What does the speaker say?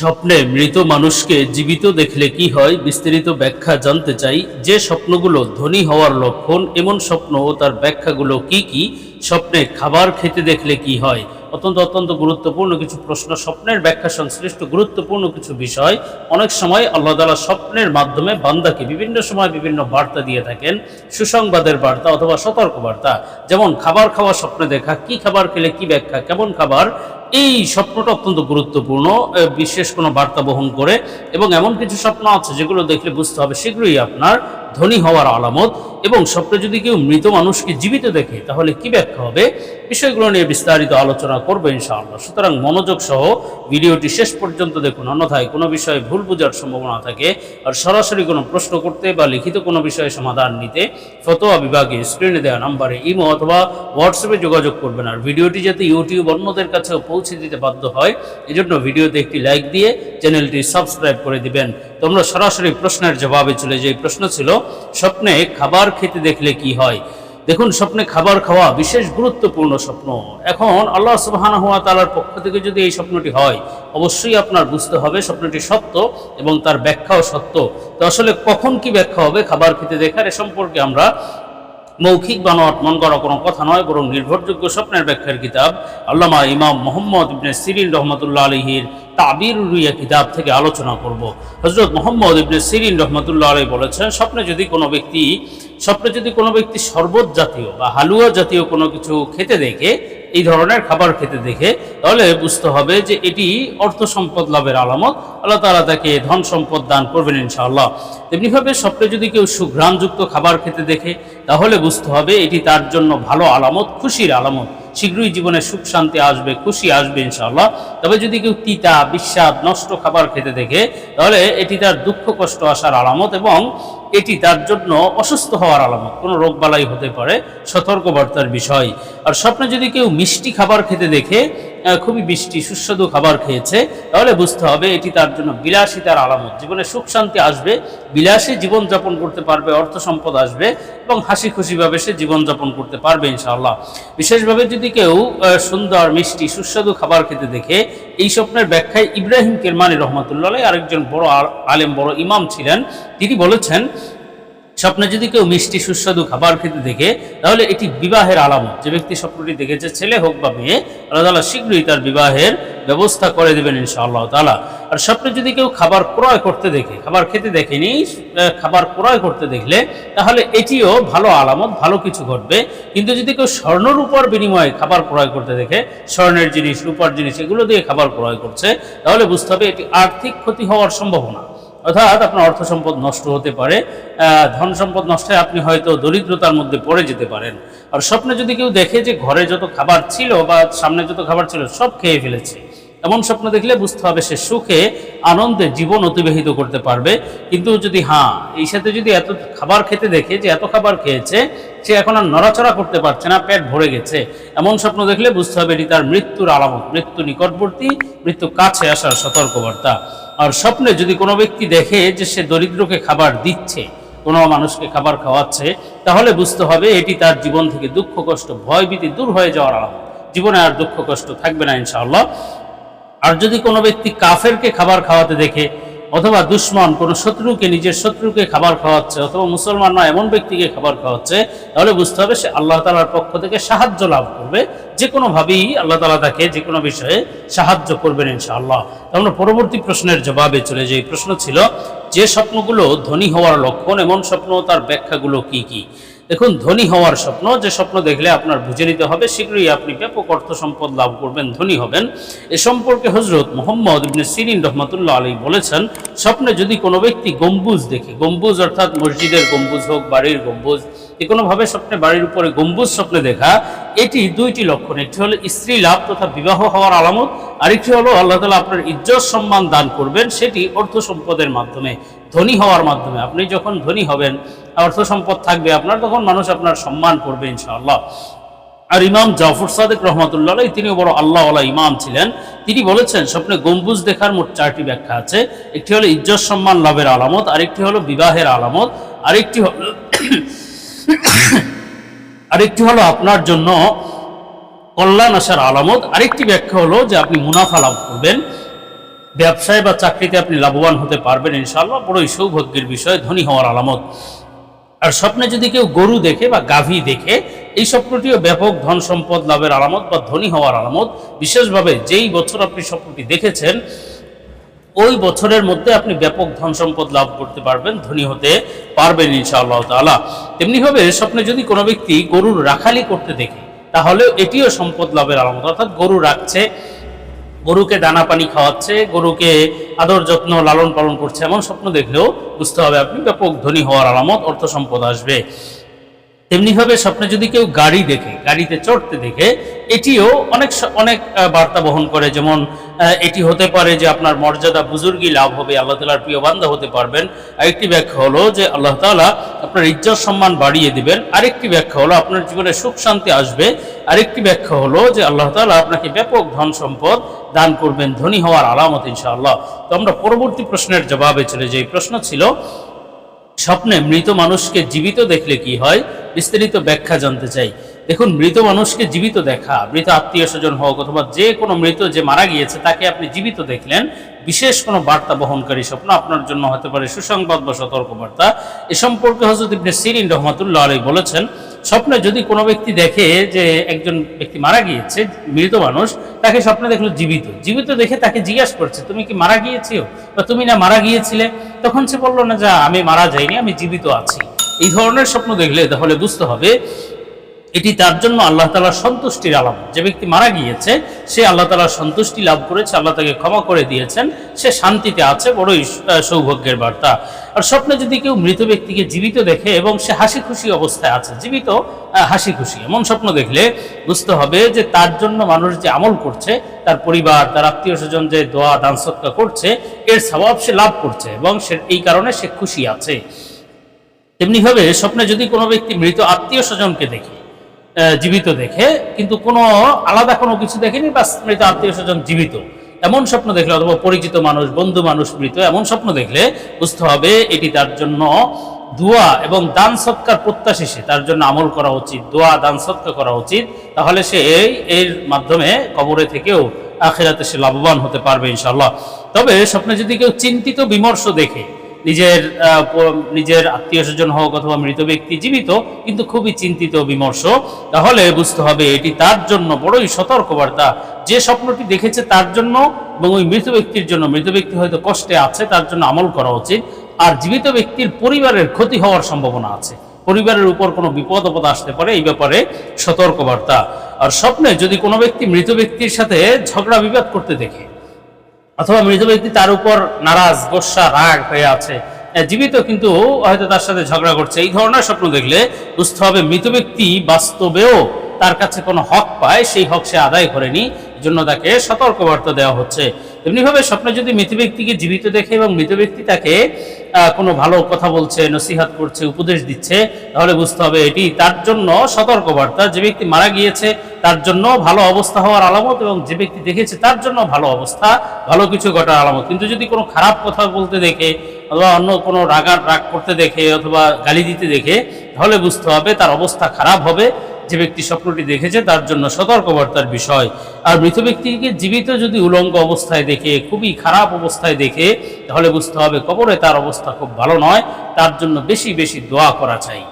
স্বপ্নে মৃত মানুষকে জীবিত দেখলে কি হয় বিস্তারিত ব্যাখ্যা জানতে চাই। যে স্বপ্নগুলো ধনী হওয়ার লক্ষণ, এমন স্বপ্ন ও তার ব্যাখ্যাগুলো কি কি? স্বপ্নে খাবার খেতে দেখলে কি হয়? অত্যন্ত অত্যন্ত গুরুত্বপূর্ণ কিছু প্রশ্ন, স্বপ্নের ব্যাখ্যা সংশ্লিষ্ট গুরুত্বপূর্ণ কিছু বিষয়। অনেক সময় আল্লাহ তালা স্বপ্নের মাধ্যমে বান্দাকে বিভিন্ন সময় বিভিন্ন বার্তা দিয়ে থাকেন, সুসংবাদের বার্তা অথবা সতর্ক বার্তা যেমন, খাবার খাওয়া স্বপ্নে দেখা, কি খাবার খেলে কি ব্যাখ্যা, কেমন খাবার? এই স্বপ্নটা অত্যন্ত গুরুত্বপূর্ণ বিশেষ কোনো বার্তা বহন করে। এবং এমন কিছু স্বপ্ন আছে যেগুলো দেখলে বুঝতে হবে, শীঘ্রই আপনার ধনী হওয়ার আলামত এবং স্বপ্নে যদি কেউ মৃত মানুষকে জীবিত দেখে, তাহলে কি ব্যাখ্যা হবে? বিষয়গুলো নিয়ে বিস্তারিত আলোচনা করব ইনশাআল্লাহ। সুতরাং মনোযোগ সহ ভিডিওটি শেষ পর্যন্ত দেখুন। অন্যথায় কোনো বিষয়ে ভুল বোঝার সম্ভাবনা থাকে আর সরাসরি কোনো প্রশ্ন করতে বা লিখিত কোনো বিষয়ে সমাধান নিতে ফতোয়া বিভাগে স্ক্রিনে দেওয়া নাম্বারে ইমো অথবা হোয়াটসঅ্যাপে যোগাযোগ করবেন। আর ভিডিওটি যাতে ইউটিউব অন্যদের কাছেও পৌঁছে দিতে বাধ্য হয়, এজন্য ভিডিওতে একটি লাইক দিয়ে চ্যানেলটি সাবস্ক্রাইব করে দিবেন। তোমরা সরাসরি প্রশ্নের জবাবে চলে যাই প্রশ্ন ছিল, স্বপ্নে খাবার খেতে দেখলে কি হয়? দেখুন, স্বপ্নে খাবার খাওয়া বিশেষ গুরুত্বপূর্ণ স্বপ্ন। এখন আল্লাহ সুবাহান হুয়া তালার পক্ষ থেকে যদি এই স্বপ্নটি হয়, অবশ্যই আপনার বুঝতে হবে স্বপ্নটি সত্য এবং তার ব্যাখ্যাও সত্য। তো আসলে কখন কি ব্যাখ্যা হবে, খাবার খেতে দেখার এ সম্পর্কে আমরা মৌখিক বানোয়াট মন করা কোনো কথা নয়, বরং নির্ভরযোগ্য স্বপ্নের ব্যাখ্যার কিতাব আল্লামা ইমাম মোহাম্মদ ইবনে সিরিন রহমতুল্লাহ আলহির তাবির রুইয়া কিতাব থেকে আলোচনা করব। হজরত মোহাম্মদ ইবনে সিরিন রহমতুল্লাহ আলহী বলেছেন, স্বপ্নে যদি কোনো ব্যক্তি, স্বপ্নে যদি কোনো ব্যক্তি শরবত জাতীয় বা হালুয়া জাতীয় কোনো কিছু খেতে দেখে, এই ধরনের খাবার খেতে দেখে, তাহলে বুঝতে হবে যে এটি অর্থ সম্পদ লাভের আলামত। আল্লাহ তালা তাকে ধন সম্পদ দান করবেন ইনশাআল্লাহ। তেমনিভাবে স্বপ্নে যদি কেউ সুঘ্রাণযুক্ত খাবার খেতে দেখে, তাহলে বুঝতে হবে এটি তার জন্য ভালো আলামত, খুশির আলামত। শীঘ্রই জীবনে সুখ, শান্তি আসবে, খুশি আসবে ইনশাআল্লাহ। তবে যদি কেউ তিতা বিস্বাদ নষ্ট খাবার খেতে দেখে, তাহলে এটি তার দুঃখ, কষ্ট আসার আলামত এবং এটি তার জন্য অসুস্থ হওয়ার আলামত। কোনো রোগবালাই হতে পারে, সতর্কবার্তার বিষয়। আর স্বপ্নে যদি কেউ মিষ্টি খাবার খেতে দেখে খুবই মিষ্টি, সুস্বাদু খাবার খেয়েছে। তাহলে বুঝতে হবে এটি তার জন্য বিলাসী, তার আলামত। জীবনে সুখ শান্তি আসবে, বিলাসী জীবনযাপন করতে পারবে, অর্থ সম্পদ আসবে এবং হাসি খুশিভাবে সে জীবনযাপন করতে পারবে, ইনশাআল্লাহ। বিশেষভাবে যদি কেউ সুন্দর, মিষ্টি, সুস্বাদু খাবার খেতে দেখে, এই স্বপ্নের ব্যাখ্যায় ইব্রাহিম কেরমানি রহমতুল্লাহ আরেকজন বড় আলেম, বড় ইমাম ছিলেন। তিনি বলেছেন স্বপ্নে যদি কেউ মিষ্টি, সুস্বাদু খাবার খেতে দেখে, তাহলে এটি বিবাহের আলামত। যে ব্যক্তি স্বপ্নটি দেখেছে ছেলে হোক বা মেয়ে, আল্লাহ তালা শীঘ্রই তার বিবাহের ব্যবস্থা করে দেবেন ইনশাআল্লাহ তালা আর স্বপ্নে যদি কেউ খাবার ক্রয় করতে দেখে, খাবার খেতে দেখেনি খাবার ক্রয় করতে দেখলে, তাহলে এটিও ভালো আলামত, ভালো কিছু ঘটবে। কিন্তু যদি কেউ স্বর্ণ রূপার বিনিময়ে খাবার ক্রয় করতে দেখে, স্বর্ণের জিনিস, রূপার জিনিস, এগুলো দিয়ে খাবার ক্রয় করছে, তাহলে বুঝতে হবে এটি আর্থিক ক্ষতি হওয়ার সম্ভাবনা। অর্থাৎ আপনার অর্থ সম্পদ নষ্ট হতে পারে ধন সম্পদ নষ্টে আপনি হয়তো দরিদ্রতার মধ্যে পড়ে যেতে পারেন। আর স্বপ্নে যদি কেউ দেখে যে ঘরে যত খাবার ছিল বা সামনে যত খাবার ছিল, সব খেয়ে ফেলেছে, এমন স্বপ্ন দেখলে বুঝতে হবে সে সুখে, আনন্দে জীবন অতিবাহিত করতে পারবে। কিন্তু যদি হ্যাঁ এই সাথে যদি এত খাবার খেতে দেখে যে এত খাবার খেয়েছে, সে এখন আর নড়াচড়া করতে পারছে না, পেট ভরে গেছে, এমন স্বপ্ন দেখলে বুঝতে হবে এটি তার মৃত্যুর আলামত, মৃত্যু নিকটবর্তী, মৃত্যু কাছে আসার সতর্কবার্তা। আর স্বপ্নে যদি কোনো ব্যক্তি দেখে যে সে দরিদ্রকে খাবার দিচ্ছে, কোনো মানুষকে খাবার খাওয়াচ্ছে, তাহলে বুঝতে হবে এটি তার জীবন থেকে দুঃখ, কষ্ট ভয়ভীতি দূর হয়ে যাওয়ার আলামত জীবনে আর দুঃখ, কষ্ট থাকবে না ইনশাআল্লাহ। আর যদি কোনো ব্যক্তি কাফেরকে খাবার খাওয়াতে দেখে অথবা দুশ্মন, কোনো শত্রুকে, নিজের শত্রুকে খাবার খাওয়াচ্ছে অথবা মুসলমান নয়, এমন ব্যক্তিকে খাবার খাওয়াচ্ছে, তাহলে বুঝতে হবে সে আল্লাহ তালার পক্ষ থেকে সাহায্য লাভ করবে। যে কোনোভাবেই আল্লাহ তালা তাকে যে কোনো বিষয়ে সাহায্য করবেন ইনশাআল্লাহ। তো আমরা পরবর্তী প্রশ্নের জবাবে চলে যাই। প্রশ্ন ছিল, যে স্বপ্নগুলো ধনী হওয়ার লক্ষণ, এমন স্বপ্ন তার ব্যাখ্যাগুলো কি কি? দেখুন, ধনী হওয়ার স্বপ্ন, যে স্বপ্ন দেখলে আপনার বুঝে নিতে হবে, শীঘ্রই আপনি ব্যাপক অর্থ সম্পদ লাভ করবেন, ধনী হবেন। এ সম্পর্কে হজরত মোহাম্মদ সিরিন রহমতুল্লাহ আলী বলেছেন, স্বপ্নে যদি কোনো ব্যক্তি গম্বুজ দেখে, গম্বুজ অর্থাৎ মসজিদের গম্বুজ হোক, বাড়ির গম্বুজ, যে কোনোভাবে স্বপ্নে বাড়ির উপরে গম্বুজ স্বপ্নে দেখা, এটি দুইটি লক্ষণ, একটি হলো স্ত্রী লাভ তথা বিবাহ হওয়ার আলামত, আরেকটি হলো আল্লাহ তালা আপনার ইজ্জত সম্মান দান করবেন, সেটি অর্থ সম্পদের মাধ্যমে, ধনী হওয়ার মাধ্যমে। আপনি যখন ধনী হবেন অর্থ সম্পদ থাকবে আপনার, তখন মানুষ আপনার সম্মান করবে ইনশাআল্লাহ। আর ইমাম জাফর সাদেক রহমতুল্লাহ তিনিও বড় আল্লাহওয়ালা ইমাম ছিলেন। তিনি বলেছেন, স্বপ্নে গম্বুজ দেখার মোট চারটি ব্যাখ্যা আছে। একটি হলো ইজ্জত সম্মান, লাভের আলামত। আরেকটি হলো বিবাহের আলামত। আরেকটি হলো আরেকটি হলো আপনার জন্য কল্যাণ আসার আলামত। আরেকটি ব্যাখ্যা হলো যে আপনি মুনাফা লাভ করবেন। ব্যবসায় বা চাকরিতে আপনি লাভবান হতে পারবেন ইনশাআল্লাহ। বড়ই সৌভাগ্যের বিষয়, ধনী হওয়ার আলামত। আর স্বপ্নে যদি কেউ গরু দেখে বা গাভী দেখে, এই স্বপ্নটিও ব্যাপক ধন সম্পদ, লাভের আলামত বা ধনী হওয়ার আলামত। বিশেষভাবে যেই বছর আপনি স্বপ্নটি দেখেছেন, ওই বছরের মধ্যে আপনি ব্যাপক ধন সম্পদ লাভ করতে পারবেন, ধনী হতে পারবেন ইনশাআল্লাহ তাআলা। তেমনিভাবে স্বপ্নে যদি কোনো ব্যক্তি গরুর রাখালি করতে দেখে তাহলে এটিও সম্পদ, লাভের আলামত। অর্থাৎ গরু রাখছে গরুকে দানা পানি খাওয়াচ্ছে, গরুকে আদর যত্ন লালন পালন করছে, এমন স্বপ্ন দেখলেও বুঝতে হবে আপনি ব্যাপক ধনী হওয়ার আলামত অর্থ সম্পদ আসবে। তেমনিভাবে স্বপ্নে যদি কেউ গাড়ি দেখে, গাড়িতে চড়তে দেখে, এটিও অনেক অনেক বার্তা বহন করে। যেমন এটি হতে পারে যে আপনার মর্যাদা বুজুর্গি লাভ হবে, আল্লাহ তালার প্রিয় বান্ধা হতে পারবেন। আরেকটি ব্যাখ্যা হলো যে আল্লাহ তাআলা আপনার ইজ্জত সম্মান বাড়িয়ে দিবেন। আরেকটি ব্যাখ্যা হলো আপনার জীবনে সুখ শান্তি আসবে। আরেকটি ব্যাখ্যা হলো যে আল্লাহ তাআলা আপনাকে ব্যাপক ধন সম্পদ দান করবেন, ধনী হওয়ার আলামত ইনশাআল্লাহ। তো আমরা পরবর্তী প্রশ্নের জবাবে চলে যাই। প্রশ্ন ছিল, স্বপ্নে মৃত মানুষকে জীবিত দেখলে কি হয়? বিস্তারিত ব্যাখ্যা জানতে চাই। দেখুন, মৃত মানুষকে জীবিত দেখা, মৃত আত্মীয় স্বজন হোক অথবা যে কোনো মৃত যে মারা গিয়েছে, তাকে আপনি জীবিত দেখলেন, বিশেষ কোনো বার্তা বহনকারী স্বপ্ন আপনার জন্য হতে পারে সুসংবাদ বা সতর্ক বার্তা এ সম্পর্কে হজরত ইবনে সিরিন রহমতুল্লাহ আলী বলেছেন, স্বপ্নে যদি কোনো ব্যক্তি দেখে যে একজন ব্যক্তি মারা গিয়েছে, মৃত মানুষ, তাকে স্বপ্নে দেখল জীবিত। জীবিত দেখে তাকে জিজ্ঞাসা করছে, তুমি কি মারা গিয়েছিও? বা তুমি না মারা গিয়েছিলে? তখন সে বলল, না যা, আমি মারা যাইনি, আমি জীবিত আছি। এই ধরনের স্বপ্ন দেখলে তাহলে বুঝতে হবে এটি তার জন্য আল্লাহ তালার সন্তুষ্টির আলাম যে ব্যক্তি মারা গিয়েছে, সে আল্লাহ তালার সন্তুষ্টি লাভ করেছে, আল্লাহ তাকে ক্ষমা করে দিয়েছেন, সে শান্তিতে আছে, বড়ই সৌভাগ্যের বার্তা। আর স্বপ্নে যদি কেউ মৃত ব্যক্তিকে জীবিত দেখে এবং সে হাসি খুশি অবস্থায় আছে, জীবিত হাসি খুশি এমন স্বপ্ন দেখলে বুঝতে হবে যে তার জন্য মানুষ যে আমল করছে, তার পরিবার, তার আত্মীয় স্বজন যে দোয়া, দান সৎকা করছে, এর স্বভাব সে লাভ করছে এবং সে, এই কারণে সে খুশি আছে। তেমনিভাবে স্বপ্নে যদি কোনো ব্যক্তি মৃত আত্মীয় স্বজনকে দেখে জীবিত দেখে, কিন্তু কোনো আলাদা কোনো কিছু দেখেনি বা মৃত আত্মীয় স্বজন জীবিত। এমন স্বপ্ন দেখলে অথবা পরিচিত মানুষ, বন্ধু মানুষ মৃত, এমন স্বপ্ন দেখলে বুঝতে হবে এটি তার জন্য দোয়া এবং দান সৎকার প্রত্যাশী সে। তার জন্য আমল করা উচিত, দোয়া, দান সৎকার করা উচিত। তাহলে সে এই, এর মাধ্যমে কবরে থেকেও আখেরাতে সে লাভবান হতে পারবে ইনশাল্লাহ তবে স্বপ্নে যদি কেউ চিন্তিত বিমর্ষ দেখে নিজের নিজের আত্মীয় স্বজন হোক অথবা মৃত ব্যক্তি জীবিত, কিন্তু খুবই চিন্তিত, বিমর্ষ, তাহলে বুঝতে হবে এটি তার জন্য বড়ই সতর্কবার্তা। যে স্বপ্নটি দেখেছে তার জন্য এবং ওই মৃত ব্যক্তির জন্য, মৃত ব্যক্তি হয়তো কষ্টে আছে, তার জন্য আমল করা উচিত। আর জীবিত ব্যক্তির পরিবারের ক্ষতি হওয়ার সম্ভাবনা আছে। পরিবারের উপর কোনো বিপদ, আপদ আসতে পারে, এই ব্যাপারে সতর্কবার্তা। আর স্বপ্নে যদি কোনো ব্যক্তি মৃত ব্যক্তির সাথে ঝগড়া, বিবাদ করতে দেখে অথবা মৃত ব্যক্তি তার উপর নারাজ গোসা রাগ হয়ে আছে। জীবিত কিন্তু হয়তো তার সাথে ঝগড়া করছে। এই ধরনের স্বপ্ন দেখলে বুঝতে হবে মৃত ব্যক্তি বাস্তবেও তার কাছে কোনো হক পায়। সেই হক সে আদায় করেনি। জন্য তাকে সতর্কবার্তা দেওয়া হচ্ছে। তেমনিভাবে স্বপ্নে যদি মৃত ব্যক্তিকে জীবিত দেখে এবং মৃত ব্যক্তি তাকে কোনো ভালো কথা বলছে, নসিহাত করছে, উপদেশ দিচ্ছে, তাহলে বুঝতে হবে এটি তার জন্য সতর্কবার্তা। যে ব্যক্তি মারা গিয়েছে, তার জন্য ভালো অবস্থা হওয়ার আলামত এবং যে ব্যক্তি দেখেছে, তার জন্য ভালো অবস্থা, ভালো কিছু ঘটার আলামত। কিন্তু যদি কোনো খারাপ কথা বলতে দেখে অথবা অন্য কোনো রাগার রাগ করতে দেখে অথবা গালি দিতে দেখে, তাহলে বুঝতে হবে তার অবস্থা খারাপ হবে। যে ব্যক্তি স্বপ্নটি দেখেছে, তার জন্য সতর্কবার্তার বিষয়। আর মৃত ব্যক্তিকে জীবিত যদি উলঙ্গ অবস্থায় দেখে, খুবই খারাপ অবস্থায় দেখে, তাহলে বুঝতে হবে কবরে তার অবস্থা খুব ভালো নয়। তার জন্য বেশি বেশি দোয়া করা চাই।